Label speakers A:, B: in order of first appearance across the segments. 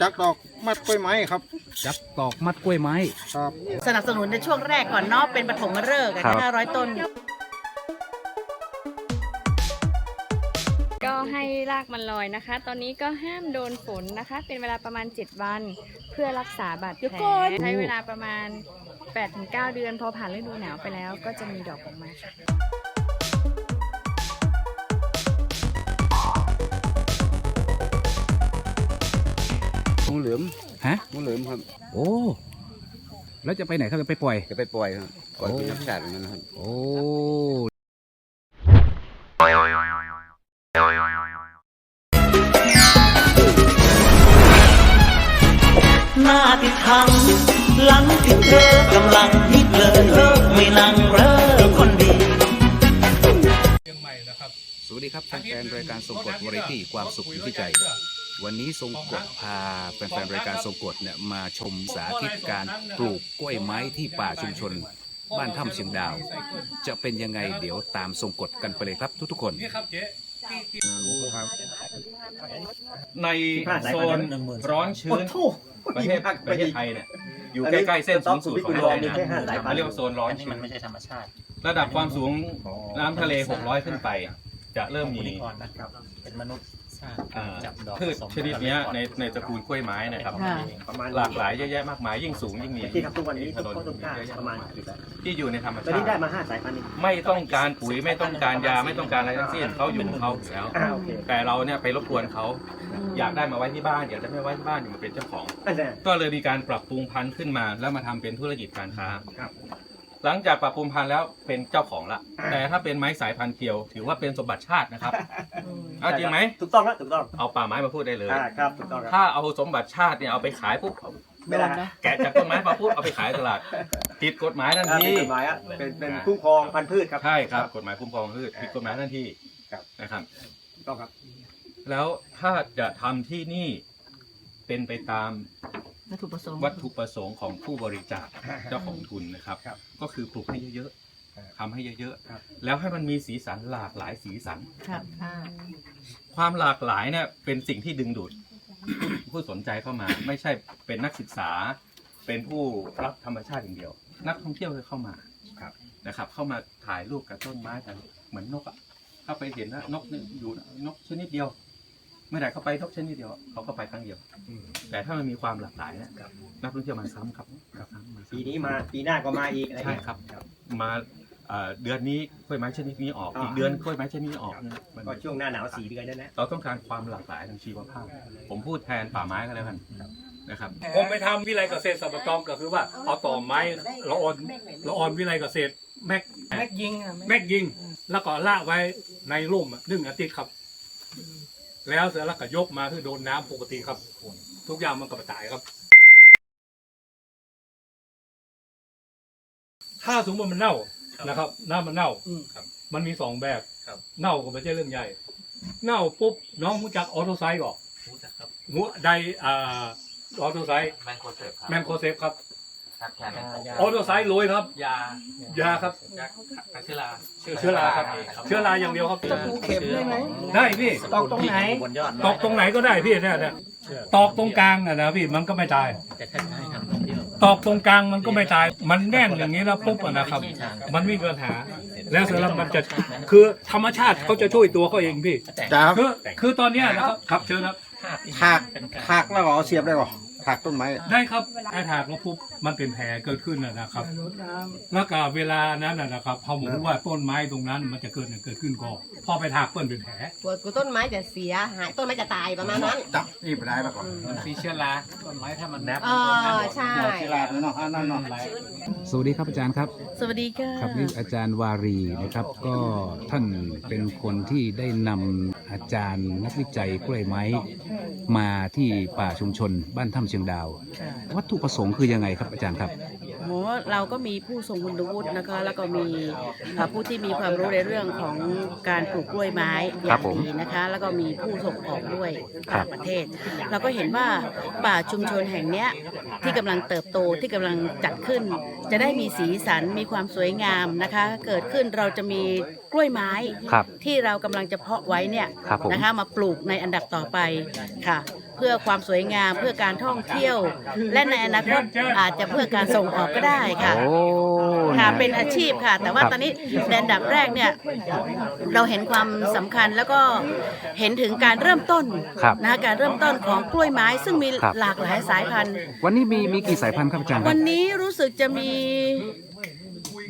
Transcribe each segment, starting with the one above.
A: จักดอกมัดกล้วยไม้ครับ
B: จับตอกมัดกล้วยไม้
A: ครับ
C: สนับสนุนในช่วงแรกก่อนเนาะเป็นปฐมฤกษ์
B: ครับ
C: ห้าร้อยต้น
D: ก็ให้รากมันลอยนะคะ ตอนนี้ก็ห้ามโดนฝนนะคะ เป็นเวลาประมาณ 7 วัน เพื่อรักษาบาดแผลใช้เวลาประมาณ 8-9 เดือน พอผ่านฤดูหนาวไปแล้วก็จะมีดอกออกมาค่ะ
E: งูเหลือม
B: ฮะ
E: งูเหลือมครับ
B: โอ้แล้วจะไปไหนครับจะไปปล่อย
E: จะไปปล่อยครับปล่อย
B: โอ้
E: เป็นธรรมชาติอย่างนั้นนะครับ
B: โอ้
F: หน้าติดทังหลังติดเธอกำลังฮิตเลยเลิกไม่ลังเลิกคนดี
B: สวัสดีครับแฟนๆรายการทรงกฎวาไรตี้ความสุขอยู่ที่ใจ วันนี้ทรงกฎพาแฟนๆรายการทรงกฎเนี่ยมาชมสาธิตการปลูกกล้วยไม้ที่ป่าชุมชน บ้านถ้ำเชียงดาว จะเป็นยังไงเดี๋ยวตามทรงกฎกันไปเลยครับทุกๆคน
G: ในโซนร้อนชื้นประเทศประเทศไทยเนี่ยอยู่ใกล้ๆเส้นศูนย์สูตรของโลกนี่ยเขาเรียกว่าโซนร้อนชื้น
H: มันไม่ใช่ธรรมชาติ
G: ระดับความสูงน้ำทะเล 600 ขึ้นไป จะเริ่มมี
H: เป็นมนุษย์ สร้าง
G: อ่า
H: จับดอก
G: พืช
H: ผสม
G: ชนิดเนี้ยในในตระกูลกล้วยไม้นะครับ
C: ค่ะ
G: หลากหลายเยอะแยะมากมายยิ่งสูงยิ่งมี
I: ที่ครับทุกวันนี้
G: ถ
I: ทุก
G: นน
I: ต้นทุกกล้า
G: เยอะแยะ
I: ประมาณกี่แบบ
G: ที่อยู่ในธรรม
I: ตอน
G: ชา
I: นี้ได้
G: ติ
I: มาห้าสายพันธุ์นี่
G: ไม่ต้องการปุ๋ยไม่ต้องการยาไม่ต้องการอะไรทั้งสิ้นเขาอยู่ของเขาอยู่แล้ว
I: อ่าโอเค
G: แต่เราเนี่ยไปรบกวนเขาอยากได้มาไว้ที่บ้านอยากได้ไม่ไว้ที่บ้านอยู่มาเป็นเจ้าของ
I: นั่นแหละ
G: ก็เลยมีการปรับปรุงพันธุ์ขึ้นมา แล้วมาทำเป็นธุรกิจการค้า
I: ครับ
G: หลังจากปรับปรุงพันธุ์แล้วเป็นเจ้าของละ แต่ถ้าเป็นไม้สายพันธุ์เคียว ถือว่าเป็นสมบัติชาตินะครับเอาจริงไหม
I: ถูกต้องครับถูกต้อง
G: เอาป่าไม้มาพูดได้เลย
I: อ่าครับถูกต้องครับ
G: ถ้าเอาสมบัติชาติเนี่ยเอาไปขายปุ๊บ
I: ไม่ได้
G: แกะจากต้นไม้มาปุ๊บเอาไปขายตลาดผิดกฎหมายทัน
I: อ่า
G: ที
I: เป็นกฎหมายอะเป็นเป็นคุ้มครองพันธุ์พืชครับ
G: ใช่ครับกฎหมายคุ้มครองพืชผิดกฎหมายทันที
I: ครับ
G: นะครับ
I: ถูกต้องครับ
G: แล้วถ้าจะทำที่นี่เป็นไปตาม
C: วัตถุประสงค์
G: วัตถุประสงค์ของผู้บริจาคเจ้าของทุนนะครับ
I: ครับ
G: ก็คือปลูกให้เยอะ
I: ครับ
G: ๆทำให้เยอะ
I: ครับ
G: ๆ แล้วให้มันมีสีสันหลากหลายสีสัน
C: ครับ
G: ความหลากหลายเนี่ยเป็นสิ่งที่ดึงดูด ผู้สนใจเข้ามา ไม่ใช่เป็นนักศึกษา เป็นผู้รักธรรมชาติอย่างเดียว นักท่องเที่ยวก็เข้ามา
I: ครับ
G: นะครับ เข้ามาถ่ายรูปกับต้นไม้กันเหมือนนกอะเข้าไปเห็นนะนกเนี่ยอยู่นะนกชนิดเดียวเมื่อไหร่เขาไปนกชนิดเดียวเขาก็ไปครั้งเดียวแต่ถ้ามันมีความหลากหลายเนี่ยนักท่องเที่ยวมาซ้ำครับครับมาซ้ำ
I: ปีนี้มาปีหน้าก็มาอีกอะไร
G: ใช่
I: เงี้ย
G: ครับ มาเอ่อเดือนนี้กล้วยไม้ชนิดนี้ออก
I: อ่า
G: อีกเดือนกล้วยไม้ชนิดนี้ออกเนี่ยมัน
I: ก็ช่วงหน้าหนาวสี่เดือนนั่นแหละ
G: เราต้องการความหลากหลายทางชีวภาพ ผมพูดแทนป่าไม้ก็แล้วกันนะครับ
J: ผมไปทำวิไลเกษตรสัมปทานก็คือว่าเอาต่อไม้ละออนละออนวิไลเกษตรแม็ก
C: แม็กยิง
J: แม็กยิง แล้วก็ละไว้ในร่มอะหนึ่งอาทิตย์ครับ แล้วเสร็จแล้วก็ยกมาคือโดนน้ำปกติครับ ทุกอย่างมันก็ไปตายครับ ถ้าสมมติมันเน่านะครับ น้ำมันเน่ามันมีสองแบบเน่าก็ไม่ใช่เรื่องใหญ่ เน่าปุ๊บน้องรู้จักออโตไซด์ก่อนหัวไดอ่าออโตไซด์
H: แมงโคเซฟครับ
J: แมนโคเซฟครับ
H: ครับยาแมงโคเซฟ
J: ออโตไซด์โรยครับ
H: ยายา
J: ครับ
H: ยาฆ่าเชื้อรา
J: เชื้อเชื้อราครับ เชื้อราอย่างเดียวครับ
C: จะปูเข็มได้ไหม
J: ได้พี่
C: ตอกตรงไหน
H: บนยอด
J: ตอกตรงไหนก็ได้พี่เนี่ยเนี่ยตอกตรงกลางอะนะพี่มันก็ไม่ตาย
H: แต่ถ้าจะให้ทำท่องเที่ยว
J: ตอกตรงกลางมันก็ไม่ตาย มันแน่นอย่างนี้แล้วปุ๊บอะนะครับ มันไม่มีปัญหา แล้วเสร็จแล้วมันจะ คือธรรมชาติเขาจะช่วยตัวเขาเองพี่
A: จ้าครับ
J: คือคือตอนเนี้ยนะครับ ครับเชิญครับ
A: ถากถากแล้วก็เอาเสียบได้หรอ ถากต้นไม้
J: ได้ครับไอ้ถากแล้วปุ๊บมันเป็นแผลเกิดขึ้นนะนะครับ แล้วก็เวลานั้นนะนะครับพอผมรู้ว่าต้นไม้ตรงนั้นมันจะเกิดเกิดขึ้นก็พอไปถากเปิ้นเป็นแผล
C: ปวดกูต้นไม้จะเสียหายต้นไม้จะตายประมาณนั้น
A: จับนี่ไปได้แล้วก็
H: มีเชื้อราต้นไม้ถ้ามันนับ
C: เออใช่
A: กีฬาเนาะอันนั่นเนาะ
B: สวัสดีครับอาจารย์ครับ
C: สวัสดีค่ะ
B: ครับนี่อาจารย์วารีนะครับ ก็ท่านเป็นคนที่ได้นำอาจารย์นักวิจัยกล้วยไม้ มาที่ป่าชุมชนบ้านถ้ำเชียงดาว วัตถุประสงค์คือยังไงครับอาจารย์ครับ
C: ว
K: โหเราก็มีผู้ทรงคุณวุฒินะคะ แล้วก็มีเอ่อผู้ที่มีความรู้ในเรื่องของการปลูกกล้วยไม้อ
B: ครั
K: ย่า
B: บ
K: ง
B: ผม
K: ดีนะคะ แล้วก็มีผู้ส่งออกด้วย
B: ครั
K: ต่า
B: บ
K: งประเทศ เราก็เห็นว่าป่าชุมชนแห่งเนี้ยที่กำลังเติบโตที่กำลังจัดขึ้น จะได้มีสีสันมีความสวยงามนะคะ เกิดขึ้นเราจะมีกล้วยไม้
B: ครับ
K: ที่เรากำลังจะเพาะไว้เนี่ย
B: ครับผม
K: นะคะมาปลูกในอันดับต่อไปค่ะเพื่อความสวยงามเพื่อการท่องเที่ยว และในอนาคตอาจจะเพื่อการส่งออกก็ได้ค่ะ
B: โอ้
K: ค่ะะเป็นอาชีพค่ะ แต่ว่า
B: ครับ
K: ตอนนี้ในอันดับแรกเนี่ยเราเห็นความสำคัญแล้วก็เห็นถึงการเริ่มต้น
B: ครับ
K: นะคะการเริ่มต้นของกล้วยไม้ซึ่งมี
B: ครับ
K: หลากหลายสายพันธุ์
B: วันนี้มีมีกี่สายพันธุ์ครับอาจารย์ค
K: วั
B: รับ
K: นนี้รู้สึกจะมี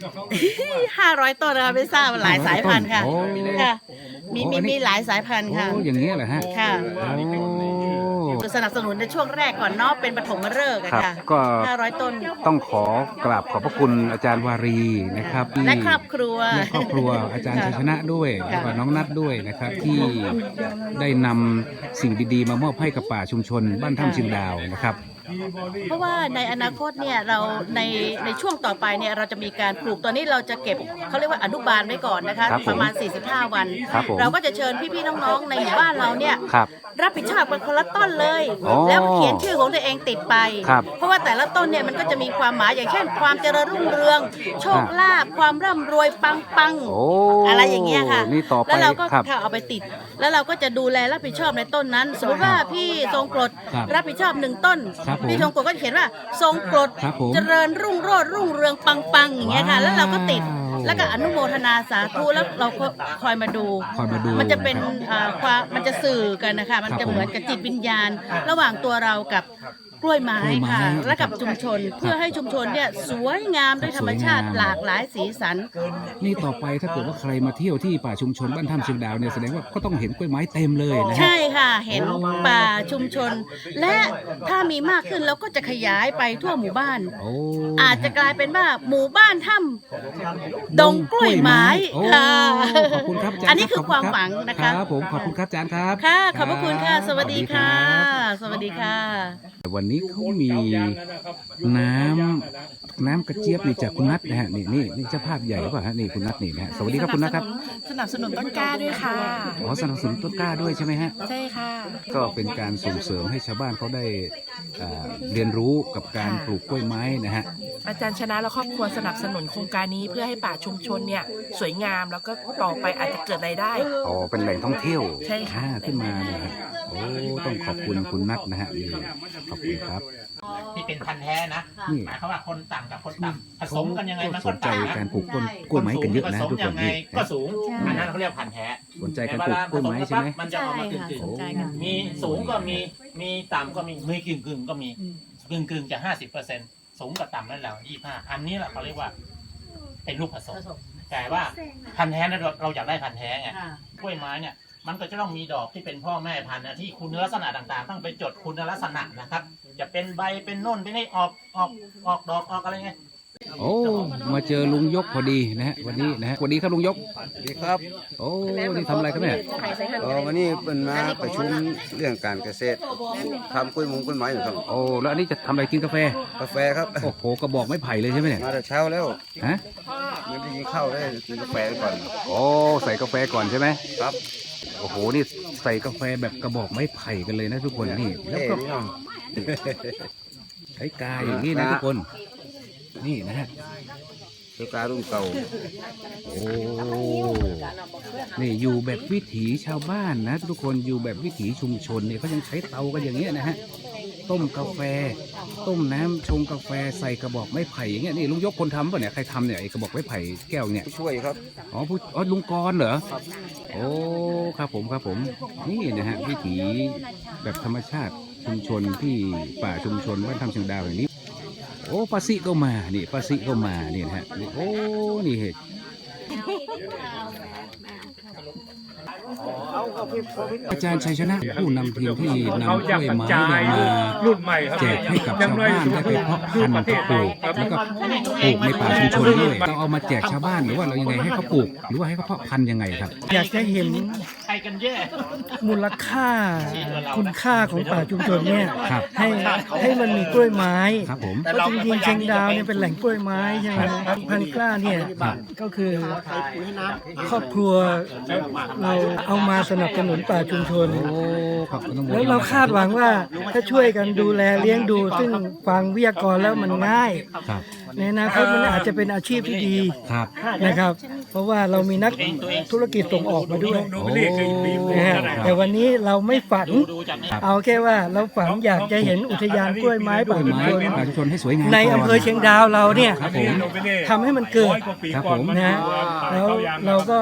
K: 500ต้นนะคะไม่ทราบหลายสายพันธุ์ค่ะ
B: โอ้
K: ค่ะมี
B: โอ้
K: มี
B: อันนี้
K: มีหลายสายพันธุ์ค่ะ
B: โอ้อย่างนี้ยเหรอฮะ
K: ค่ะ
B: โอ้
K: สนับสนุนในช่วงแรกก่อนเนาะเป็นปฐมฤกษ์อะ
B: ครับ
K: ค่ะ
B: ก็
K: 500ต้น
B: ต้องขอกราบขอบพระคุณอาจารย์วารีนะครับที่
K: และครอบครัว
B: และครอบครัวอาจารย์ชัยชนะด้วย
K: ค่ะ
B: แล้วก็น้องนัดด้วยนะครับที่ได้นำสิ่งดีๆ มามอบให้กับป่าชุมชนบ้านถ้ำชิงดาวนะครับ
K: เพราะว่าในอนาคตเนี่ยเราในในช่วงต่อไปเนี่ยเราจะมีการปลูกตอนนี้เราจะเก็บเขาเรียกว่าอนุบาลไว้ก่อนนะคะ
B: ครับผม
K: ประมาณ 45 วัน
B: ครับผม
K: เราก็จะเชิญพี่ๆน้องๆในหมู่บ้านเราเนี่ย
B: ครับ
K: รับผิดชอบเป็นคนละต้นเลย
B: อ๋อ
K: แล้วเขียนชื่อของตัวเองติดไป
B: ครับ
K: เพราะว่าแต่ละต้นเนี่ยมันก็จะมีความหมายอย่างเช่น ความเจริญรุ่งเรือง โชคลาภความร่ำรวยปังปังๆ
B: โอ้
K: อะไรอย่างเงี้ยค่ะ
B: นี่ต่อไป
K: แล้วเราก็
B: ครับ
K: ค่ะเอาไปติด แล้วเราก็จะดูแลรับผิดชอบในต้นนั้น สมมติว่าพี่ทรงกรด
B: ครับ
K: รับผิดชอบหนึ่งต้น
B: ครับผม
K: พี่ทรงกรดก็จะเขียนว่า ทรงกรด
B: ครับผม
K: เจริญรุ่งโรจน์รุ่งเรืองปังปังๆอย่างเงี้ยค่ะแล้วเราก็ติด
B: ว้าว
K: แล้วก็อนุโมทนาสาธุแล้วเราก็คอยมาดู
B: คอยมาดู
K: มันจะเป็น
B: นะครับ
K: อ่าความมันจะสื่อกันนะคะ มัน
B: ครับ
K: จะ
B: ผม
K: เหมือนกับจิตวิญญาณ ระหว่างตัวเรากับ กล้วยไม้
B: กล้วยไม้
K: ค่ะ และกับชุมชนเพื่อให้ชุมชนเนี่ยสวยงามด้วยธรรมชาติ
B: สวยงาม
K: หลากหลายสีสัน
B: นี่ต่อไปถ้าเกิดว่าใครมาเที่ยวที่ป่าชุมชนบ้านถ้ำเชียงดาวเนี่ยแสดงว่าก็ต้องเห็นกล้วยไม้เต็มเลยนะฮะ
K: ใช่ค่ะเห็นป่าชุมชน และถ้ามีมากขึ้นเราก็จะขยายไปทั่วหมู่บ้าน
B: โอ้
K: อาจจะกลายเป็นว่าหมู่บ้านถ้ำดงกล้วยไม้
B: โอ้
K: ค่ะ
B: ขอบคุณครับอาจารย์
K: อันนี้
B: รับ
K: คือ
B: ขบ
K: ความ
B: รับ
K: หวังนะ
B: ค
K: คะ
B: รับผมขอบคุณครับอาจารย์ครับ
K: ค่ะขอบพระคุณค่ะ สวัสดีค่ะ
B: สวัสดีรับ
K: สวัสดีค่ะ
B: วันนี้เขามีน้ำน้ำกระเจี๊ยบนี่จากคุณนัทนะฮะนี่นี่นี่เจ้าภาพใหญ่หรือเปล่าฮะนี่คุณนัทนี่นะฮะสวัสดีครับคุณนัทครับ
L: สนับสนุนต้นกล้าด้วยค่ะ
B: อ๋อสนับสนุนต้นกล้าด้วยใช่ไหมฮะ
L: ใช่ค่ะ
B: ก็เป็นการส่งเสริมให้ชาวบ้านเขาได้อ่าเรียนรู้กับการ
L: ค่ะ
B: ปลูกกล้วยไม้นะฮะ
L: อาจารย์ชนะและครอบครัวสนับสนุนโครงการนี้เพื่อให้ป่าชุมชนเนี่ยสวยงามแล้วก็ต่อไปอาจจะเกิดรายได้
B: อ๋อเป็นแหล่งท่องเที่ยว
L: ใช่ค่ะ
B: อ่าขึ้นมาเนี่ยฮะโอ้ต้องขอบคุณคุณนัทนะฮะนี่ขอบคุณครับ
H: ที่เป็นพันธุ์แท้นะ
B: นี่
H: หมายความว่าคนต่ำกับคนต่ำผสมกันยังไงมัน
B: ส
H: ก็
B: นใจ
H: ต่างนะ
B: การปลูกกล้วยกล้วยไม้กันเยอะนะ
H: สูง
B: ทุก
H: ผ
B: ค
H: ส
B: น
H: มยังไง
B: นี่
H: ก็
B: นะ
H: สูงอันนั้นเขาเรียกพันธุ์แท้
B: สนใจการปลูกกล้วยไม้ใช่ไหม
H: มันจะออกมากึ่งกึ่ง
K: ใช่ค่ะสนใจกัน
H: มีสูงก็มีมีต่ำก็มีมีกึ่งกึ่งก็มีกึ่งกึ่งจะห้าสิบเปอร์เซ็นต์สูงกับต่ำนั่นแหละยี่ห้าอันนี้แหละเขาเรียกว่า เป็นลูกผสมแต่ว่าพันธุ์แท้นั้นเราเราอยากได้พันธุ์แท้ไง
K: ค่ะ
H: กล้วยไม้เนี่ย มันก็จะต้องมีดอกที่เป็นพ่อแม่พันธุ์นะที่คุณลักษณะต่างๆ ต้องไปจดคุณลักษณะนะครับ จะเป็นใบเป็นโน่นเป็นนี่ออกออกออกดอกออกอะไรเงี้ย
B: โอ้ มาเจอลุงยกพอดีนะฮะวันนี้นะฮะสวัสดีครับลุงยก
E: สวัสดีครับ
B: โอ้ นี่ทำอะไรครับเนี่ย
E: เออวันนี้เป็นมาประชุมเรื่องการเกษตรทำกล้วยมุงกล้วยไม้อยู่ครับ
B: โอ้ แล้วอันนี้จะทำอะไรกินกาแฟ
E: กาแฟครับ
B: โอ้โหกระบอกไม้ไผ่เลยใช่ไหมเนี่ย
E: มาแต่เช้าแล้ว
B: ฮะ
E: ไม่ได้ยินข้าวได้กินกาแฟก่อน
B: โอ้ ใส่กาแฟก่อนใช่ไหม
E: ครับ
B: โอ้โห นี่ใส่กาแฟแบบกระบอกไม้ไผ่กันเลยนะทุกคนนี่ แล้ว
E: เท่
B: ก็
E: นี่เนาะ
B: ใช้กายอย่างนี้นะทุกคน นี่นะฮะ
E: เจ้าการรุ่นเก่า
B: โอ้ นี่อยู่แบบวิถีชาวบ้านนะ ทุกคนอยู่แบบวิถีชุมชนเนี่ยเขายังใช้เตากันอย่างเงี้ยนะฮะ ต้มกาแฟ ต้มน้ำชงกาแฟใส่กระบอกไม้ไผ่อย่างเงี้ยนี่ลุงยกคนทำป่ะเนี่ยใครทำเนี่ยไอ้กระบอกไม้ไผ่แก้วเนี่ย
E: ผู้ช่วยครับ
B: อ๋อผู้อ๋อลุงกรณ์เหรอโอ้ครับผมครับผมนี่นะฮะวิถีแบบธรรมชาติชุมชนที่ป่าชุมชนบ้านทำเชียงดาวอย่างนี้ โอ้ปลาซิก็มานี่ปลาซิก็มานี่นะฮะโอ้นี่เหตุ อาจารย์ชัยชนะผู้นำทีมที่นำกล้วยไม้มา
J: รุ่นใหม่ครับ
B: แจกให้กับชาวบ้านได้ไปเพาะพันธุ์ปลูกแล้วก็ปลูกในป่าชุมชนด้วยเราเอามาแจกชาวบ้านหรือว่าเรายังไงให้เขาปลูก หรือว่าให้เขาเพาะพันธุ์ยังไงครับ
J: อยากจะเห็น
M: มูลค่าคุณค่าของป่าชุมชนเนี่ยให้ให้มันมีกล้วยไม้
B: ครับผม
M: เพราะจริงๆเชียงดาวเนี่ยเป็นแหล่งกล้วยไม้ใช่ไหมพันกล้าเนี่ยก็คือครอบครัวเราเอามาสนับสนุนป่าชุมชนแล้วเราคาดหวังว่าถ้าช่วยกันดูแลเลี้ยงดู ซึ่งฟังวิทยากรแล้วมันง่าย
B: ครับ
M: ในอนาคตมันอาจจะเป็นอาชีพที่ดี
B: ครับ
M: นะครับ เพราะว่าเรามีนักธุรกิจส่งออกมาด้วย
J: โนบิลี่คือปี
M: นะฮะแต่วันนี้เราไม่ฝัน เอาแค่ว่าเราฝันอยากจะเห็นอุทยานกล้วยไม้
B: กล้
M: ป่า
B: วย
M: ชุม
B: ไม้
M: ชน
B: ป่าชุมชนให้สวยงาม
M: ในอำเภอเชียงดาวเราเนี่ย
B: ครับผม
M: ทำให้มันเกิด
B: ครับผม
M: นะฮะแล้วเราก็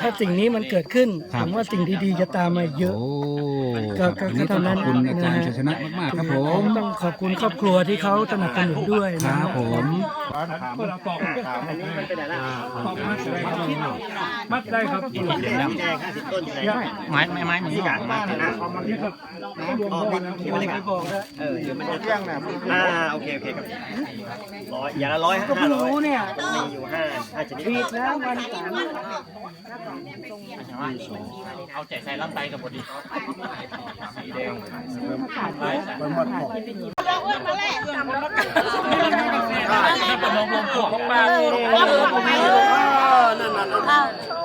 M: ถ้าสิ่งนี้มันเกิดขึ้น
B: ครับ
M: ผมว่าสิ่งดีๆจะตามมาเยอะ
B: โอ้
M: ก็ก็
B: วันนี้
M: ก็
B: ต้อง
M: เท่า
B: ข
M: นั้
B: อนบคุณอาจารย์ชัยชนะมากๆครับผม
M: ต้องขอบคุณครอบครัวที่เขาสนับสนุนด้วย
B: ค
M: นะ
B: รับผม
J: มัดได้ครับ
H: ไม้ไม้ไม้มือกัน
I: เออเดี๋ยวมันจะเที่ยงนะอ่าโอเคโอเคครับร้อยอย่างละร้อย
M: ก็
I: ห้า
M: เพิ่ง
I: ร้อย
M: รู้เนี่ย
I: มีอยู่ห้าห้าชนิด
M: ผิดนะวันสาม
H: เอาใจใส่ลำไส้กับพอดีสีแดง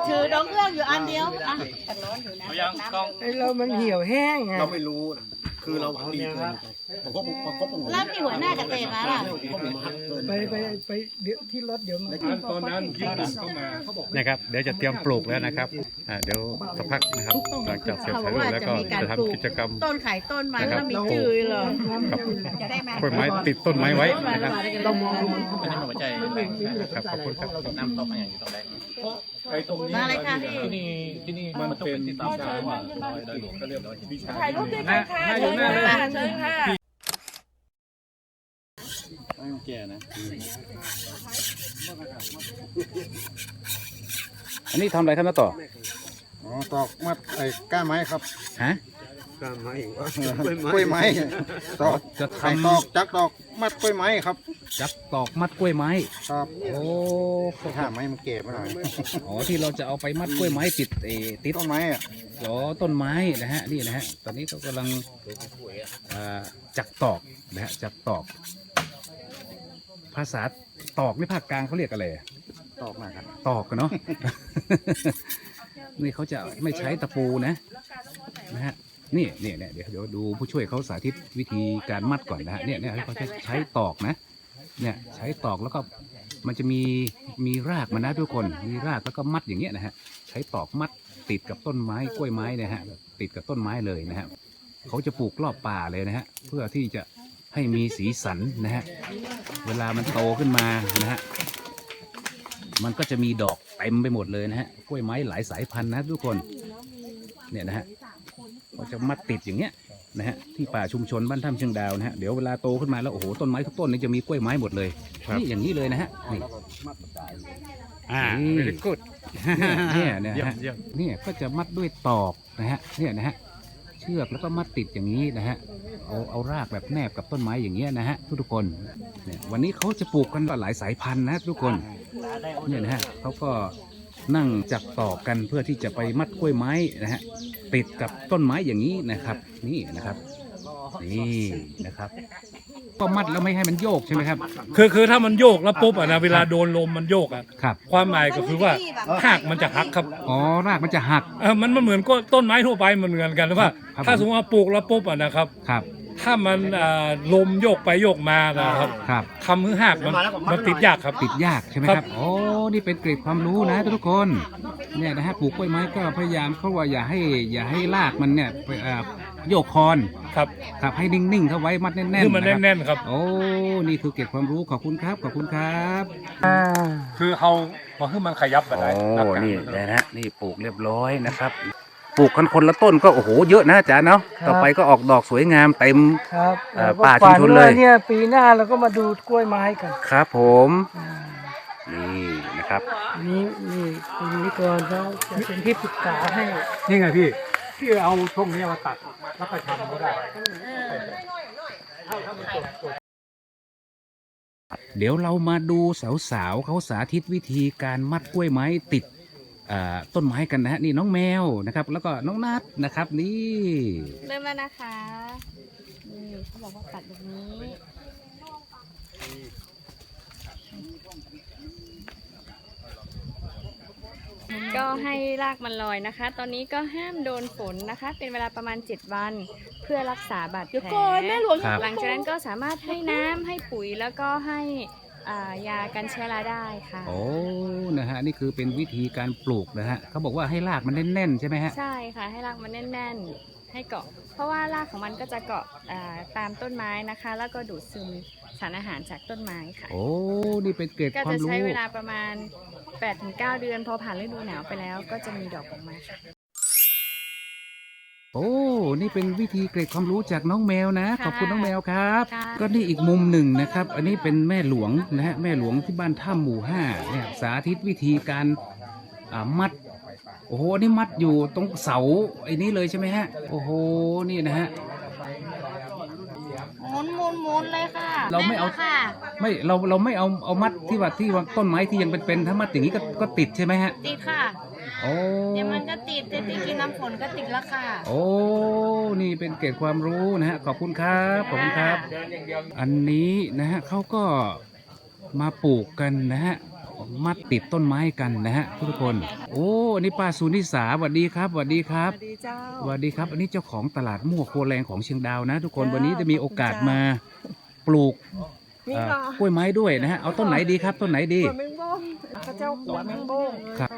K: ถือดองเอื้องอยู่อันเดียวอะ
M: ไอ้เรามันเหี่ยวแห้งไง
A: เราไม่รู้ คือเราดีเกินผมก็ผมก็ต้อง
K: แล้วมีหัวหน้ากับเตะมาล่ะ
M: ไปไปไปเดี๋ยวที่รถเดี๋ยวมา
J: ตอนนั้นที่เข้ามาเขาบอก
N: นะครับ เดี๋ยวจะเตรียมปลูกแล้วนะครับอ่าเดี๋ยวสักพักนะครับ หลังจากเสร็จ
K: เขาบ
N: ถ่า
K: อยก
N: รูป
K: ว่า
N: แล้ว
K: จะ
N: ก็
K: มีการ
N: จะ
K: ปลู
N: ทำ
K: ก
N: กิจกรรม
K: ต้นไข่ต้นไม้
N: นะครับ
K: แล้วมีจืยเหรอ
N: กล้วยไม้ติดต้นไม้ไว้นะครับ
H: อันนี้หัวใจ
N: ครับขอบคุณครับ
H: น้ำตกอย่างอยู่ตรงไหน
J: ไอ้ตรงนี้
K: มาเลยค่ะพี่
J: ที่นี่ที่นี่มันเป็นวิชาว่าได้หลวงก็เรียกว่าวิชา
L: ถ่ายรูปด้วยกันค่ะ
J: อยู่หน้าเลย
L: เชิญค่ะ
A: แก่นะ
B: อันนี้ทำอะไรครับน้าต่อ
A: อ๋อตอกมัดไอ้ก้านไม้ครับ
B: ฮะ
E: กล้าไม้
A: กล้วยไม้ตอก
B: จะ
A: ไอ้
B: ทำ
A: ตอกจักตอกมัดกล้วยไม้ครับ
B: จับตอกมัดกล้วยไม้
A: ครับ
B: โอ้
A: ถ้าไม้มันเก็บมาหน่อย
B: อ๋อที่เราจะเอาไปมัดกล้วยไม้ติดเออติด
A: ต้นไม้อะ
B: ล้อต้นไม้นะฮะนี่นะฮะตอนนี้เขากำลังอ่าจักตอกนะฮะจักตอก ภาษาตอกในภาคกลางเขาเรียกอะไรอะ
A: ตอกมาครับ
B: ตอกกันเนาะ นี่เขาจะไม่ใช้ตะปูนะนะฮะ นี่นี่เนี่ยเดี๋ยวเดี๋ยวดูผู้ช่วยเขาสาธิตวิธีการมัดก่อนนะฮะเนี่ยเนี่ยเขาจะใช้ตอกนะเนี่ยใช้ตอกแล้วก็มันจะมีมีรากมันนะทุกคนมีรากแล้วก็มัดอย่างเงี้ยนะฮะใช้ตอกมัดติดกับต้นไม้กล้วยไม้นะฮะติดกับต้นไม้เลยนะฮะเขาจะปลูกรอบป่าเลยนะฮะเพื่อที่จะให้มีสีสันนะฮะเวลามันโตขึ้นมานะฮะมันก็จะมีดอกเต็มไปหมดเลยนะฮะกล้วยไม้หลายสายพันธุ์นะทุกคนเนี่ยนะฮะ เขาจะมัดติดอย่างเงี้ยนะฮะที่ป่าชุมชนบ้านถ้ำเชียงดาวนะฮะเดี๋ยวเวลาโตขึ้นมาแล้วโอ้โหต้นไม้ทุกต้นนี่จะมีกล้วยไม้หมดเลยนี่อย่างนี้เลยนะฮะนี่
N: อ่า
B: นี่
N: very good
B: เนี่ยนะ
N: เยี่ยม
B: ฮะ
N: เยี่ยม
B: เนี่ยก็จะมัดด้วยตอกนะฮะเนี่ยนะฮะเชือกแล้วก็มัดติดอย่างนี้นะฮะเอาเอารากแบบแนบกับต้นไม้อย่างเงี้ยนะฮะทุกๆคนเนี่ยวันนี้เขาจะปลูกกันหลายสายพันธุ์นะทุกคนเนี่ยนะฮะเขาก็นั่งจับตอกกันเพื่อที่จะไปมัดกล้วยไม้นะฮะ ติดกับต้นไม้อย่างนี้นะครับ นี่นะครับ นี่นะครับ ก็มัดแล้วไม่ให้มันโยกใช่ไหมครับ
J: คือคือถ้ามันโยกแล้วปุ๊บอะนะเวลาโดนลมมันโยกอะ
B: ครับ
J: ความหมายก็คือว่าหากมันจะหักครับ
B: อ๋อรากมันจะหัก
J: เออมันมันเหมือนก็ต้นไม้ทั่วไปมันเหมือนกันหรือว่า
B: ครับ
J: ถ้าสมมติว่าปลูกแล้วปุ๊บอะนะครับ
B: ครับ
J: ถ้ามันอ่าลมโยกไปโยกมานะครับ
B: ครับ
J: ทำให้หากมันมันติดยากครับ
B: ติดยากใช่ไหม
J: ค
B: ค
J: รั
B: รับ บ โอ้นี่เป็นเกร็ดความรู้นะทุกคน เนี่ยนะฮะปลูกกล้วยไม้ก็พยายามเขาว่าอย่าให้อย่าให้รากมันเนี่ยไปเอ่อโยกคอน
J: ครับ
B: ครับให้นิ่งๆเข้าไว้มัดแน่นๆ
J: คือมัน
B: นะครับ
J: แน่นๆครับ
B: โอ้นี่คือเกร็ดความรู้ขอบคุณครับขอบคุณครับ
J: คือเอามาให้มันขยับแบบไหน
B: โอ้ นี่นะฮะนี่ปลูกเรียบร้อยนะครับป ลูกกันคนละต้นก็โอ้โหเยอะนะอาจารย์เนาะ
M: ครับ
B: ต่อไปก็ออกดอกสวยงามเต็ม
M: ครับ
B: เอ่อ
M: แล้วก็
B: ป่าชุมชนเลย
M: ฝัว่าเนี่ยปีหน้าเราก็มาดูกล้วยไม้กัน
B: ครับผมนี่นะครับ
M: นี่นี่คุณนิกรเขาจะเป็นที่ปรึกษาให้
J: นี่ไงพี่พี่เอาช่วงนี้มาตัดแล้วก็ทำก็ได้
B: เดี๋ยวเรามาดูสาวๆเขาสาธิตวิธีการมัดกล้วยไม้ติดอ่า ต้นไม้กันนะฮะนี่น้องแมวนะครับ แล้วก็น้องนัดนะครับ นี่
D: เริ่มแล้วนะคะนี่เขาบอกว่าตัดแบบนี้ก็ให้รากมันลอยนะคะ ตอนนี้ก็ห้ามโดนฝนนะคะ เป็นเวลาประมาณ 7 วัน เพื่อรักษาบาดแผล
L: ก่อนแม่หลวง
B: ครับ
D: หลังจากนั้นก็สามารถให้น้ำให้ปุ๋ยแล้วก็ให้ อ่ายากันเชื้อราได้ค่ะ
B: โอ้นะฮะนี่คือเป็นวิธีการปลูกนะฮะเขาบอกว่าให้รากมันแน่นๆใช่ไหมฮะ
D: ใช่ค่ะ ให้รากมันแน่นๆ ให้เกาะ เพราะว่ารากของมันก็จะเกาะอ่าตามต้นไม้นะคะ แล้วก็ดูดซึมสารอาหารจากต้นไม้ค่ะ
B: โอ้นี่เป็นเกร็ด
D: ก็
B: ความ
D: จะ
B: รู้
D: ใช้เวลาประมาณ 8-9 เดือน พอผ่านฤดูหนาวไปแล้วก็จะมีดอกออกมาค่ะ
B: โอ้ นี่เป็นวิธีเกร็ดความรู้จากน้องแมวนะ
D: ค่ะ
B: ขอบคุณน้องแมวครับ
D: ค่ะ
B: ก็นี่อีกมุมหนึ่งนะครับ อันนี้เป็นแม่หลวงนะฮะ แม่หลวงที่บ้านถ้ำหมู่ห้าเนี่ยสาธิตวิธีการอ่ามัด โอ้โห นี่มัดอยู่ตรงเสาไอ้นี้เลยใช่ไหมฮะ โอ้โห นี่นะฮะ
C: หมุนหมุนหมุนเลยค่ะ
B: เราไม่เอา
C: แน่นค่ะ
B: ไม่เราเราไม่เอาเอามัดที่ว่าที่ว่าต้นไม้ที่ยังเป็นๆถ้ามัดอย่างนี้ก็ก็ติดใช่ไหมฮะ
C: ติดค่ะ
B: โอ้
C: เดี๋ยวมันก็ติดเดี๋ยวติดกินน้ำฝนก็ติดแล้วค่ะ
B: โอ้ นี่เป็นเกร็ดความรู้นะฮะ ขอบคุณครับ ขอบคุณครับ อันนี้นะฮะเขาก็มาปลูกกันนะฮะมัดติดต้นไม้กันนะฮะทุกคน โอ้ อันนี้ป้าสุนิสาสวัสดีครับสวัสดีครับ
L: ดีเจ้า
B: สวัสดีครับ อันนี้เจ้าของตลาดมั่วโคแรงของเชียงดาวนะ ทุกคน วันนี้จะมีโอกาสมาปลูก
L: นี่
B: เอ่อ
L: ค่ะ
B: กล้วยไม้ด้วยนะฮะเอาต้นไหนดีครับต้นไหนดี
L: หัวแมงบ้งข้าเจ้าหัวแมงบ้ง
B: ครับ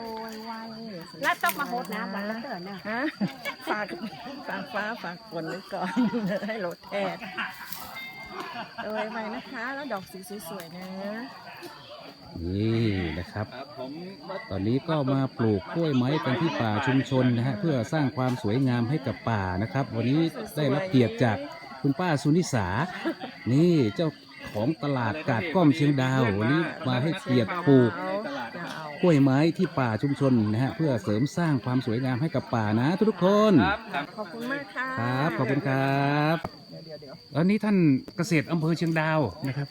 L: แล้วต้องมาโหดน้ำวันละเตือนนะฮะฝากฝากฟ้าฝากฝนไว้ก่อน ให้รถแทนโดยไปนะคะ แล้วดอกสีสวยๆนะ
B: นี่นะครับ ตอนนี้ก็มาปลูกกล้วยไม้กันที่ป่าชุมชนนะฮะเพื่อสร้างความสวยงามให้กับป่านะครับ วันนี้ได้รับเกียรติจากคุณป้าสุนิสา นี่เจ้า ของตลาดกาดก้อมเชียงดาววันนี้มาให้เกียรติปลูกกล้วยไม้ที่ป่าชุมชนนะฮะเพื่อเสริมสร้างความสวยงามให้กับป่านะทุกๆคน
L: ขอบคุณมากค่ะ
B: ครับขอบคุณครับแล้วนี้ท่านเกษตรอำเภอเชียงดาวนะครับ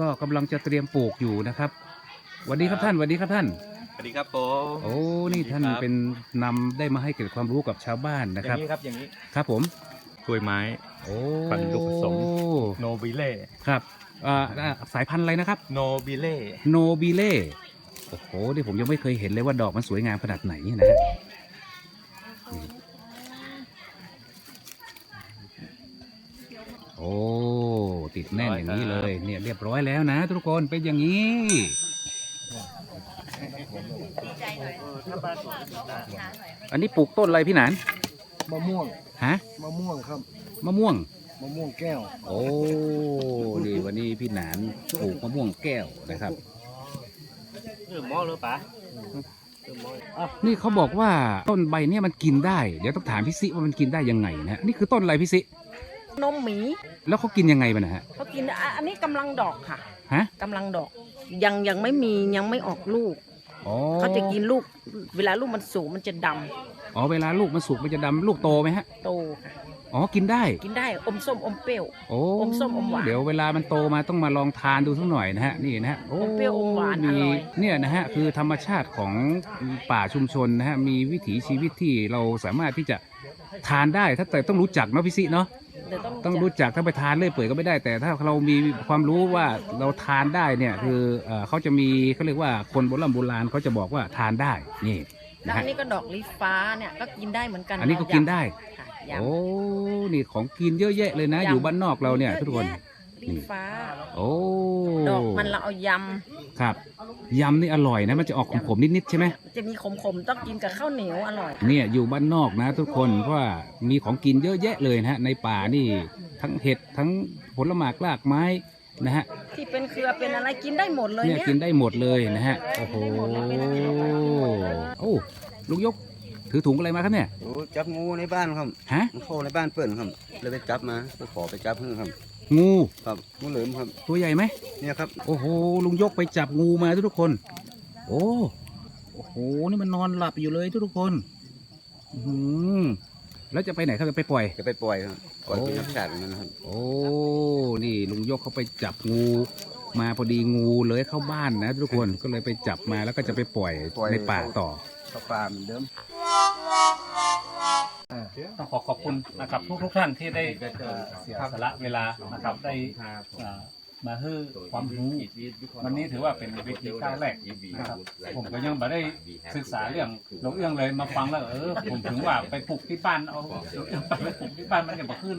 B: ก็กำลังจะเตรียมปลูกอยู่นะครับสวัสดีครับท่านสวัสดีครับท่าน
G: สวัสดีครับผม
B: โอ้นี่ท่านเป็นนำได้มาให้เกิดความรู้กับชาวบ้านนะ
G: อ
B: ครั
G: ย่า
B: บ
G: งนี้ครับอย่างนี้
B: ครับผม
G: กล้วยไม้
B: โอ้
G: พันธุ์ลูกผสม โนบิเล่
B: ครับอ่าอ่าสายพันธุ์อะไรนะครับ
G: โนบิเล่
B: โนบิเล่ โอ้โห นี่ผมยังไม่เคยเห็นเลยว่าดอกมันสวยงามขนาดไหนนะฮะนี่โอ้ ติดแน่นอย่างนี้เลย เนี่ยเรียบร้อยแล้วนะ ทุกคน เป็นอย่างนี้ อันนี้ปลูกต้นอะไรพี่หนาน
M: มะม่วง
B: ฮะ
M: มะม่วงครับ
B: มะม่วง
M: มะม่วงแก้ว
B: โอ้นี่วันนี้พี่หนานปลูกมะม่วงแก้วนะครับ
I: เออมอเลยปะ
B: นี่เขาบอกว่าต้นใบเนี่ยมันกินได้ เดี๋ยวต้องถามพี่ซิว่ามันกินได้ยังไงนะนี่คือต้นอะไรพี่ซิ
L: นมหมี
B: แล้วเขากินยังไงมันนะฮะ
L: เขากินอะอันนี้กำลังดอกค่ะ
B: ฮะ
L: กำลังดอกยังยังไม่มียังไม่ออกลูก
B: อ๋อ
L: เขาจะกินลูก เวลาลูกมันสูงมันจะดำ
B: อ๋อเวลาลูกมันสุกมันจะดำลูกโตไหมฮะ
L: โตค่ะ
B: อ๋อ กินได้
L: กินได้อมส้มอมเปรี้ยว
B: โอ้
L: อมส้มอมหวาน
B: เดี๋ยวเวลามันโตมาต้องมาลองทานดูสักหน่อยนะฮะนี่นะฮะโอ้
L: อมเปรี้ยวอมหวานอ
B: มี
L: ร่อย
B: เนี่ยนะฮะคือธรรมชาติของป่าชุมชนนะฮะมีวิถีชีวิตที่เราสามารถที่จะทานได้ถ้าแต่ต้องรู้จักเนาะพี่ซิเนาะ
L: เดี๋ยวต้อง
B: ต้องรู้จักถ้าไปทานเลื่อยเปื่อยก็ไม่ได้แต่ถ้าเรามีความรู้ว่าเราทานได้เนี่ยคือเอ่อเขาจะมีเขาเรียกว่าคนโบราณโบราณเขาจะบอกว่าทานได้นี่
L: แล้ว
B: นะ
L: อั
B: ฮะ
L: นนี้ก็ดอกลิฟ้าเนี่ยก็กินได้เหมือนกัน
B: อันนี้ก็กินได้
L: ค่ะ ยำ
B: โอ้นี่ของกินเยอะแยะเลยนะอยู่บ้านนอกเราเนี่ยทุกคน
L: ลิฟ้า
B: โอ้
L: ดอกมันเราเอาย
B: ครับยำนี่อร่อยนะมันจะออกขมๆนิดๆใช่ไหมำ
L: จะมีขมๆต้องกินกับข้าวเหนียวอร่อย
B: เนี่ยอยู่บ้านนอกนะ ทุกคนเพราะว่ามีของกินเยอะแยะเลยนะฮะในป่านี่ทั้งเห็ดทั้งผลไม้รากไม้นะฮะ
L: ที่เป็นเครือเป็นอะไรกินได้หมดเลย
B: เนี่ย
L: เนี่ย
B: กินได้หมดเลยนะฮะ โอ้โห โอ้ลุงยก ถือถุงอะไรมาครับเนี่ย
E: โอ้จับงูในบ้านครับ
B: ฮะ
E: มันเข้าในบ้านเปิ่นครับเลยไปจับมาไปขอไปจับเพื่อนครับ
B: งู
E: ครับงูเหลือมครับ
B: ตัวใหญ่ไหม
E: เนี่ยครับ
B: โอ้โหลุงยกไปจับงูมาทุกคน โอ้โอ้โหนี่มันนอนหลับอยู่เลยทุกคนอื้อหือแล้วจะไปไหนครับจะไปปล่อย
E: จะไปปล่อยครับปล่อยเป็นธรรมชาติของมันครับ
B: โอ้นี่ลุงยกเขาไปจับงูมาพอดีงูเลื้อยเข้าบ้านนะทุกคนก็เลยไปจับมาแล้วก็จะไปปล่อย
E: ปล่อย
B: ในป่าต่อ
E: เข้าป่าเหมือนเดิม
O: ต้องขอขอบคุณนะครับทุกทุกๆท่านที่ได้เอ่อเสียสละเวลานะครับได้เอ่อ มาให้ความรู้ วันนี้ถือว่าเป็นเวทีก้าวแรกนะครับผมก็ยังไม่ได้ศึกษาเรื่องหลงเอื้องเลยมาฟังแล้วเออผมถึงว่าไปปลูกที่บ้านเอาหลงเอื้องไปปลูกที่บ้านมันจะมาขึ้น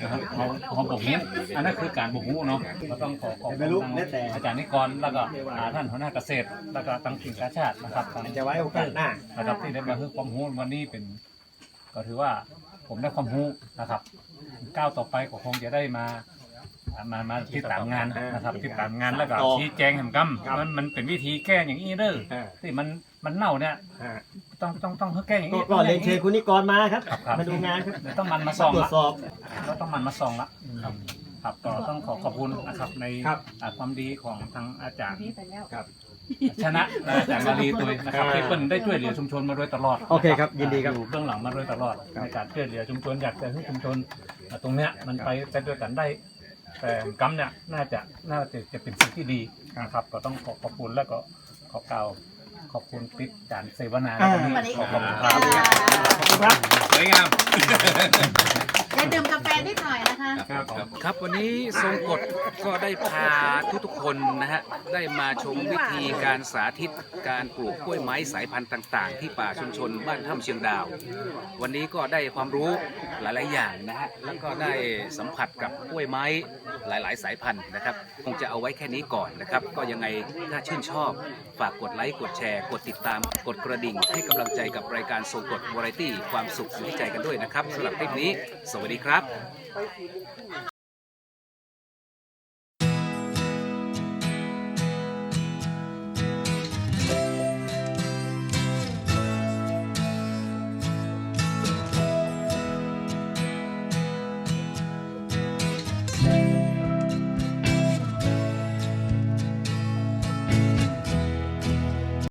O: นะครับเขาเขาบอกนี้อันนั้นคือการบอกรู้เนาะก็ต้องขอขอบคุณทางอาจารย์นิกรแล้วก็อ่าท่านหัวหน้าเกษตร แล้วก็ตังกิ่งกาชาตินะครับทาง
I: จะไว้โอกาสหน้า
O: นะครับที่ได้มาให้ความรู้วันนี้เป็น ก็ถือว่าผมได้ความรู้นะครับ ก้าวต่อไปก็คงจะได้มา มามาติดตามงานนะครับติดตามงานแล้วก็
I: ต่อ
O: ชี้แจงแห่งกรรมมันมันเป็นวิธีแก้อย่างนี้เด้อที่มันมันเน่าเนี่ยต้องต้องต้องให้แก้อย่าง
I: ก็
O: นี้
I: ก็เรียนเชิญคุณนิกรมาครับ มาดูงานครับ
O: เดี๋ยวต้องมันมาส่อง
I: ตรว
O: ละ
I: จสอบ
O: ก็ต้องมันมาส่องละครับครับก็ต้องขอขอบคุณนะครับใน
I: ครับ
O: อ่าความดีของทางอาจารย์
I: ครับ
O: ชนะและอาจารย์มารีตุยนะครับที่เพิ่นได้ช่วยเหลือชุมชนมาโดยตลอด
I: โอเคครับยินดีครับ
O: อยู่เบื้องหลังมาโดยตลอดในการช่วยเหลือชุมชนอยากจะให้ชุมชนอ่าตรงเนี้ยมันไปไปด้วยกันได้ แต่กรรมเนี่ยน่าจะน่าจะจะเป็นสิ่งที่ดีนะครับก็ต้องขอขอบคุณแล้วก็ขอกล่าวขอบคุณปิ๊กการเสวนาในวันนี้ขอบคุณครับ
I: ครับ
B: สวยงาม
G: อย่าดื่มกาแฟนิดหน่อยนะคะครับ
B: ครับวันนี้ทรงกฎก็ได้พาทุกๆคนนะฮะได้มาชมวิธีการสาธิตการปลูกกล้วยไม้สายพันธุ์ต่าง ๆ ที่ป่าชุมชนบ้านถ้ำเชียงดาว วันนี้ก็ได้ความรู้หลาย ๆ อย่างนะฮะแล้วก็ได้สัมผัสกับกล้วยไม้หลาย ๆ สายพันธุ์นะครับคงจะเอาไว้แค่นี้ก่อนนะครับ ก็ยังไงถ้าชื่นชอบ ฝากกดไลค์กดแชร์ กดติดตามกดกระดิ่ง ให้กำลังใจกับรายการทรงกฎวาไรตี้ความสุขอยู่ที่ใจกันด้วยนะครับสำหรับคลิปนี้สวัสดีครับ